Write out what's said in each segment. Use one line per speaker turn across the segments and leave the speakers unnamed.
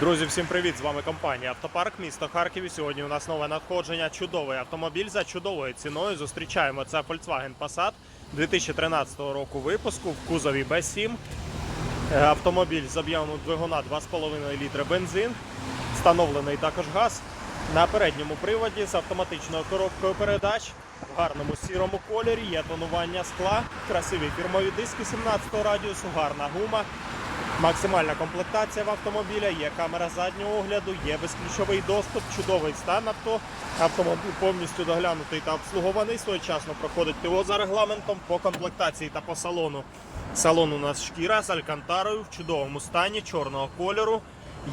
Друзі, всім привіт! З вами компанія Автопарк, місто Харків. Сьогодні у нас нове надходження. Чудовий автомобіль за чудовою ціною. Зустрічаємо це Volkswagen Passat 2013 року випуску в кузові B7. Е, Автомобіль з об'ємом двигуна 2,5 літри бензин. Встановлений також газ на передньому приводі з автоматичною коробкою передач. В гарному сірому кольорі є тонування скла, красиві фірмові диски 17 радіусу, гарна гума. Максимальна комплектація в автомобіля, є камера заднього огляду, є безключовий доступ, чудовий стан авто. Автомобіль повністю доглянутий та обслугований. Своєчасно проходить ТО за регламентом по комплектації та по салону. Салон у нас шкіра з алькантарою в чудовому стані, чорного кольору.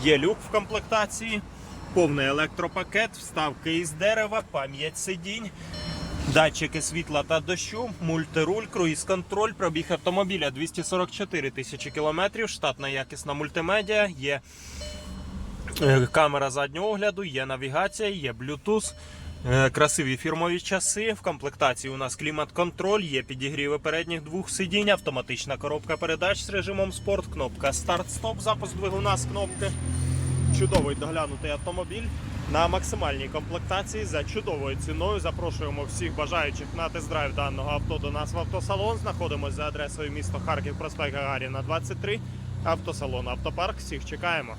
Є люк в комплектації, повний електропакет, вставки із дерева, пам'ять сидінь. Датчики світла та дощу, мультируль, круїз-контроль, пробіг автомобіля 244 тисячі кілометрів, штатна якісна мультимедіа, є е, камера заднього огляду, є навігація, є Bluetooth, е, красиві фірмові часи. В комплектації у нас клімат-контроль, є підігріви передніх двох сидінь, автоматична коробка передач з режимом спорт, кнопка старт-стоп, запуск двигуна з кнопки. Чудовий доглянутий автомобіль на максимальній комплектації за чудовою ціною. Запрошуємо всіх бажаючих на тест-драйв даного авто до нас в автосалон. Знаходимося за адресою місто Харків, проспект Гагаріна, 23. Автосалон Автопарк. Всіх чекаємо.